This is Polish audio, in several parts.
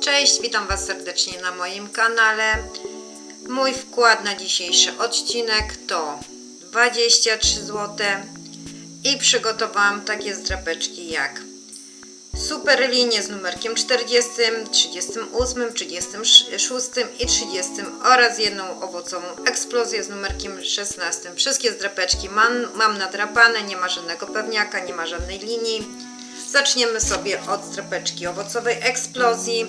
Cześć, witam Was serdecznie na moim kanale. Mój wkład na dzisiejszy odcinek to 23 zł i przygotowałam takie zdrapeczki jak super linie z numerkiem 40, 38, 36 i 30 oraz jedną owocową eksplozję z numerkiem 16. Wszystkie zdrapeczki mam, mam nadrapane, nie ma żadnego pewniaka, nie ma żadnej linii. Zaczniemy sobie od zdrapeczki owocowej eksplozji.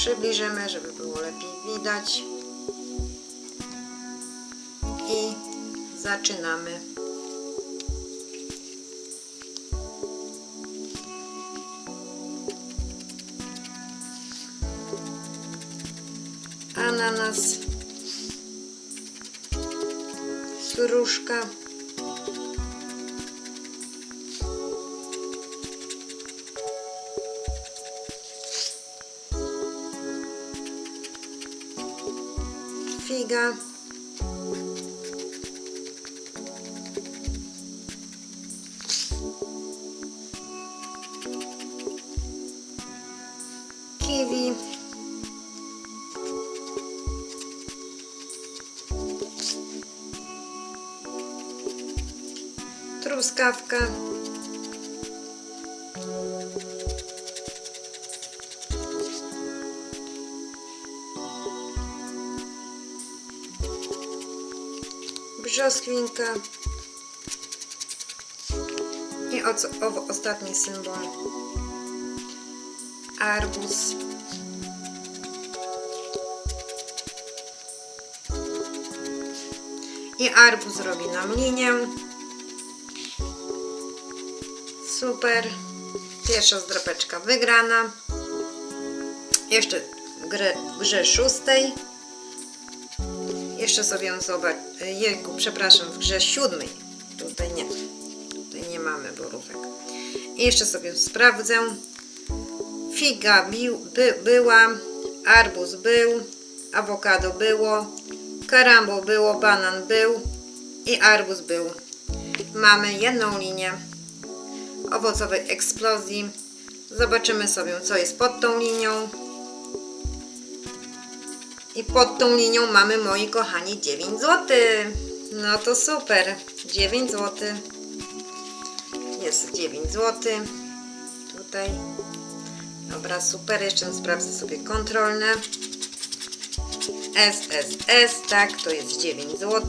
Przybliżymy, żeby było lepiej widać. I zaczynamy. Ananas. Gruszka. Truskawka. Brzoskwinka. I o, co, o, ostatni symbol. Arbuz. I arbuz robi nam linię. Super. Pierwsza zdrapeczka wygrana. Jeszcze w grę, w grze szóstej. Jeszcze sobie ją zobacz. Jejku, przepraszam, w grze siódmej. Tutaj nie. Tutaj nie mamy borówek. I jeszcze sobie sprawdzę. Figa bił, by, była, arbuz był, awokado było, karambo było, banan był i arbuz był. Mamy jedną linię owocowej eksplozji. Zobaczymy sobie, co jest pod tą linią. I pod tą linią mamy, moi kochani, 9 zł. No to super. 9 zł. Jest 9 zł. Tutaj. Dobra, super. Jeszcze sprawdzę sobie kontrolne. SSS, tak, to jest 9 zł.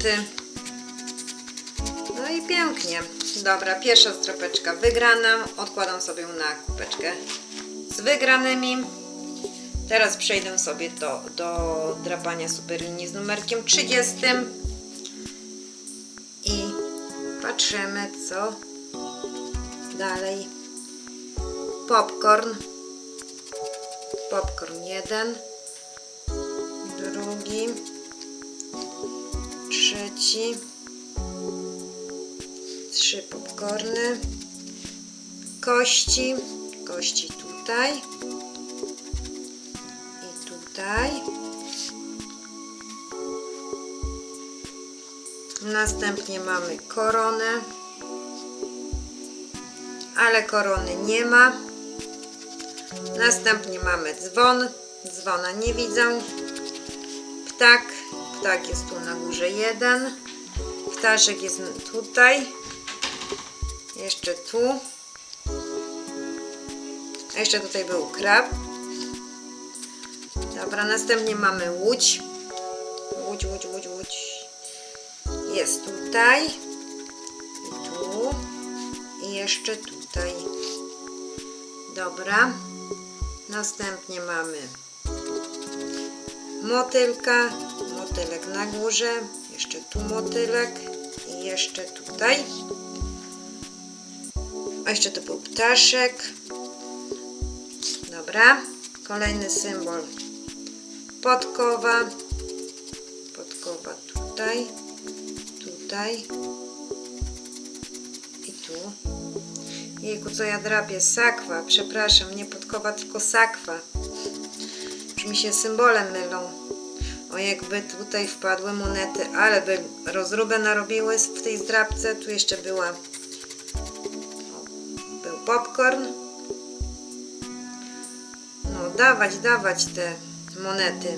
I pięknie. Dobra, pierwsza stropeczka wygrana. Odkładam sobie na kubeczkę z wygranymi. Teraz przejdę sobie do, do drapania superlinii z numerkiem 30. I patrzymy, co dalej. Popcorn. Popcorn jeden. Drugi. Trzeci trzy popcorny, kości, kości tutaj i tutaj. Następnie mamy koronę, ale korony nie ma. Następnie mamy dzwon, dzwona nie widzę. Ptak, ptak jest tu na górze jeden. Ptaszek jest tutaj. Jeszcze tu. A jeszcze tutaj był krab. Dobra, następnie mamy łódź. Łódź, łódź, łódź, łódź. Jest tutaj. I tu. I jeszcze tutaj. Dobra. Następnie mamy motylka. Motylek na górze. Jeszcze tu motylek. I jeszcze tutaj. A jeszcze to był ptaszek. Dobra. Kolejny symbol. Podkowa. Podkowa tutaj. Tutaj. I tu. Jejku, co ja drapię? Sakwa. Przepraszam, nie podkowa, tylko sakwa. Już mi się symbole mylą. O, jakby tutaj wpadły monety, ale by rozróbę narobiły w tej zdrabce. Tu jeszcze była popcorn. dawać, dawać te monety.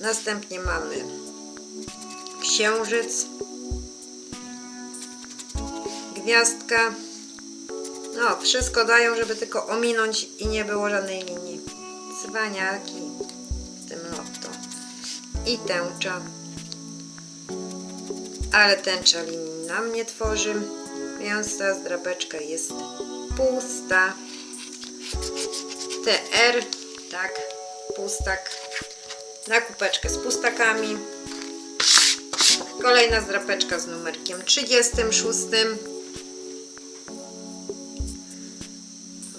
Następnie mamy księżyc, gwiazdka. No, wszystko dają, żeby tylko ominąć i nie było żadnej linii. Cwaniaki w tym lotto. I tęcza. Ale tęcza linii nam nie tworzy, więc ta zdrapeczka jest pusta. TR, tak, pustak. Na kupeczkę z pustakami. Kolejna zdrapeczka z numerkiem 36.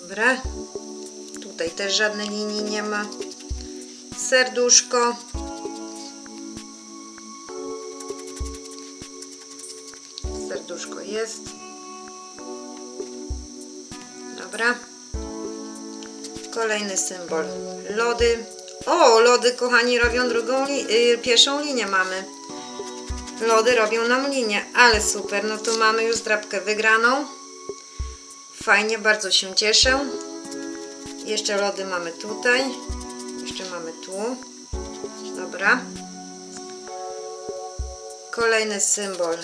Dobra. Tutaj też żadnej linii nie ma. Serduszko. Serduszko jest. Dobra. Kolejny symbol. Lody. O, lody, kochani, robią drugą li- y, pierwszą linię mamy. Lody robią nam linię, ale super. No to mamy już drapkę wygraną. Fajnie, bardzo się cieszę. Jeszcze lody mamy tutaj. Jeszcze mamy tu. Dobra. Kolejny symbol.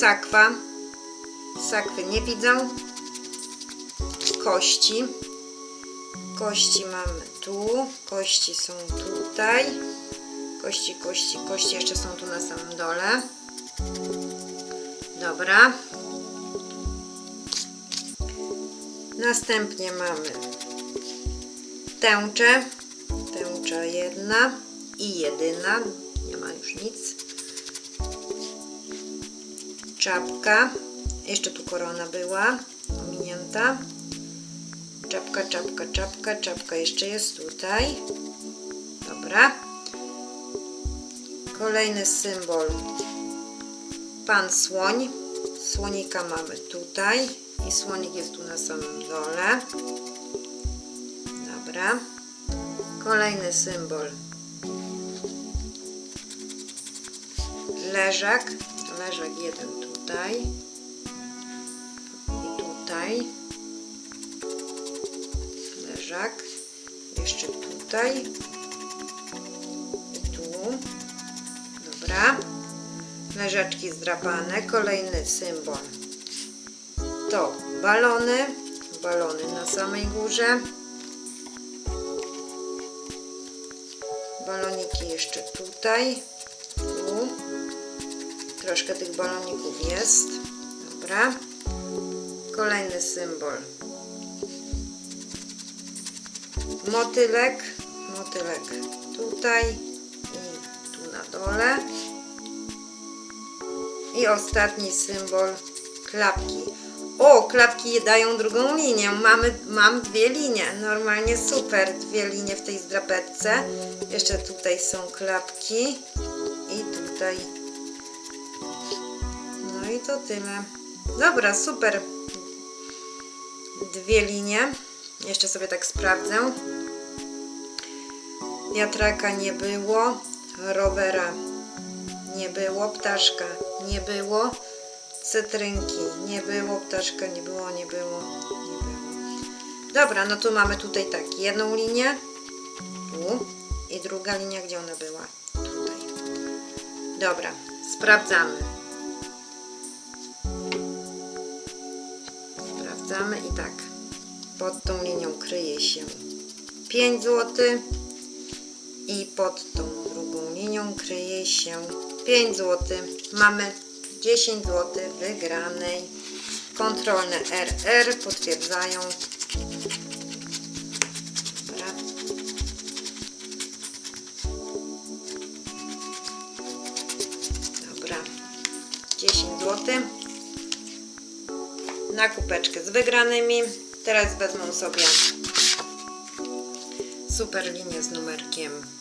Sakwa. Sakwy nie widzę. Kości. Kości mamy tu. Kości są tutaj. Kości, kości, kości jeszcze są tu na samym dole. Dobra. Następnie mamy tęczę. Tęcza jedna i jedyna. Nie ma już nic. Czapka. Jeszcze tu korona była. Ominięta. Czapka, czapka, czapka. Czapka jeszcze jest tutaj. Dobra. Kolejny symbol. Pan słoń. Słonika mamy tutaj. I słonik jest tu na samym dole. Dobra. Kolejny symbol. Leżak. Leżak jeden tutaj. I tutaj. Leżak. Jeszcze tutaj. Tu. Dobra. Leżaczki zdrapane. Kolejny symbol. To balony. Balony na samej górze. Baloniki jeszcze tutaj. Tu. Troszkę tych baloników jest. Dobra. Kolejny symbol. Motylek. Motylek tutaj i tu na dole. I ostatni symbol klapki. O, klapki dają drugą linię. Mamy, mam dwie linie. Normalnie super. Dwie linie w tej zdrapeczce. Jeszcze tutaj są klapki. I tutaj. No i to tyle. Dobra, super. Dwie linie. Jeszcze sobie tak sprawdzę. Wiatraka nie było. Rowera nie było. Ptaszka nie było. Cytrynki nie było. Ptaszka nie było, nie było, nie było. Dobra, no to mamy tutaj tak. Jedną linię. Tu. I druga linia, gdzie ona była? Tutaj. Dobra, sprawdzamy. Sprawdzamy i tak. Pod tą linią kryje się 5 zł i pod tą drugą linią kryje się 5 zł. Mamy 10 zł wygranej. Kontrolne RR potwierdzają. Dobra. Dobra. 10 zł. Na kupeczkę z wygranymi. Teraz wezmę sobie super linię z numerkiem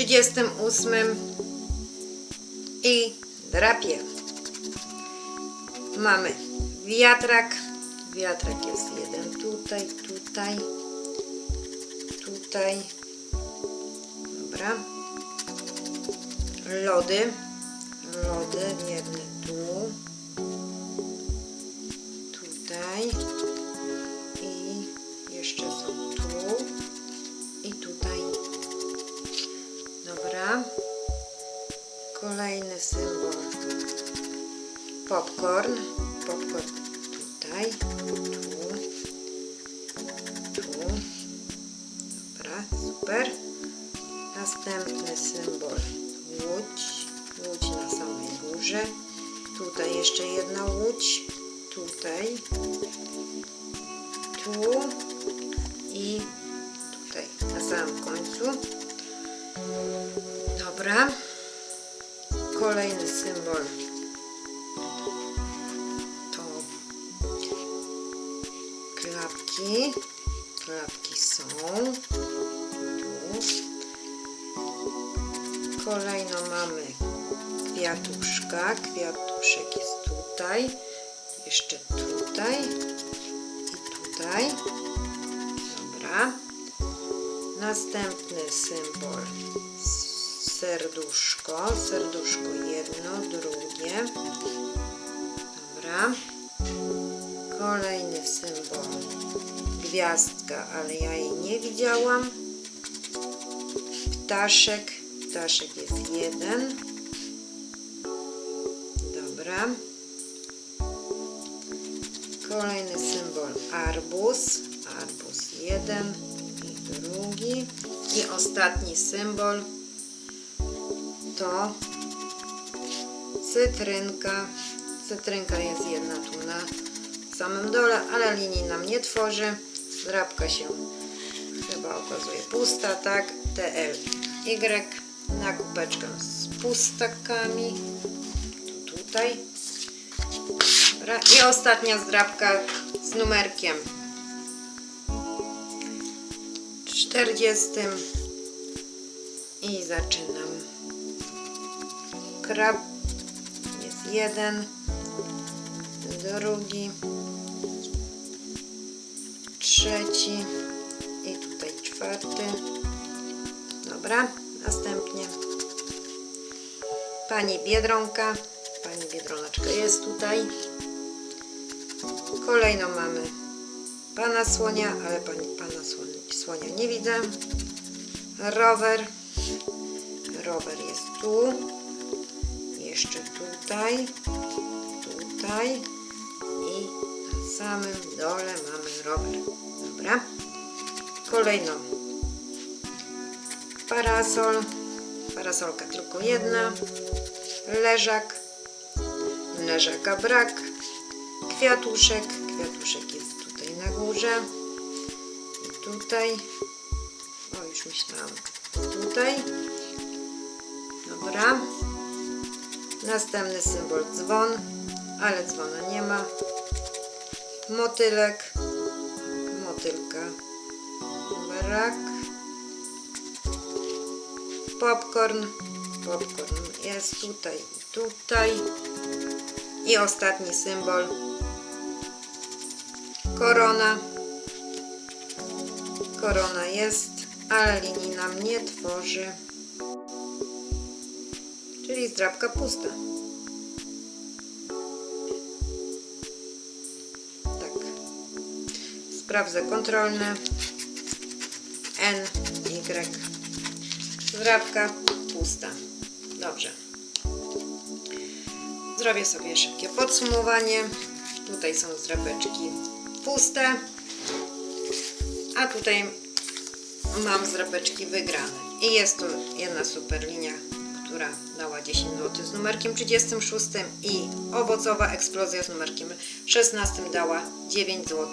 38 i drapie. Mamy wiatrak. Wiatrak jest jeden tutaj, tutaj, tutaj. Dobra. Lody. Lody jedne tu. Tutaj. Kolejny symbol. Popcorn. Popcorn tutaj. Tu. Tu. Dobra, super. Następny symbol. Łódź. Łódź na samej górze. Tutaj jeszcze jedna łódź. Tutaj. Tu. I tutaj na samym końcu. Dobra. Kolejny symbol to klapki. Klapki są tu. Kolejno mamy kwiatuszka. Kwiatuszek jest tutaj. Jeszcze tutaj. I tutaj. Dobra. Następny symbol serduszko, serduszko jedno, drugie. Dobra. Kolejny symbol gwiazdka, ale ja jej nie widziałam. Ptaszek, ptaszek jest jeden. Dobra. Kolejny symbol arbuz, arbuz jeden i drugi. I ostatni symbol to cytrynka. Cytrynka jest jedna tu na samym dole, ale linii nam nie tworzy. Zrabka się chyba okazuje pusta, tak? TL Y na kubeczkę z pustakami. Tu, tutaj. Dobra. I ostatnia zdrabka z numerkiem 40. I zaczynam krab jest jeden, drugi, trzeci i tutaj czwarty. Dobra, następnie pani Biedronka. Pani Biedronaczka jest tutaj. Kolejno mamy pana słonia, ale pani, pana słonia, słonia nie widzę. Rower. Rower jest tu tutaj, tutaj i na samym dole mamy rower. Dobra. Kolejno parasol, parasolka tylko jedna, leżak, leżaka brak, kwiatuszek, kwiatuszek jest tutaj na górze. I tutaj, o już myślałam, tutaj, dobra. Następny symbol dzwon, ale dzwona nie ma. Motylek, motylka, brak. Popcorn, popcorn jest tutaj tutaj. I ostatni symbol korona. Korona jest, ale linii nam nie tworzy czyli zdrabka pusta. Tak. Sprawdzę kontrolne. N, Y. Zdrabka pusta. Dobrze. Zrobię sobie szybkie podsumowanie. Tutaj są zdrabeczki puste, a tutaj mam zdrabeczki wygrane. I jest tu jedna super linia która dała 10 zł z numerkiem 36 i owocowa eksplozja z numerkiem 16 dała 9 zł.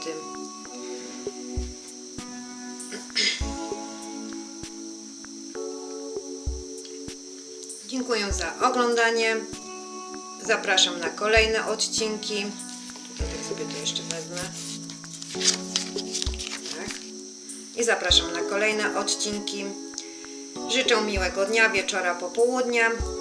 Dziękuję za oglądanie. Zapraszam na kolejne odcinki. Tutaj sobie to jeszcze wezmę. Tak. I zapraszam na kolejne odcinki. Życzę miłego dnia, wieczora, popołudnia.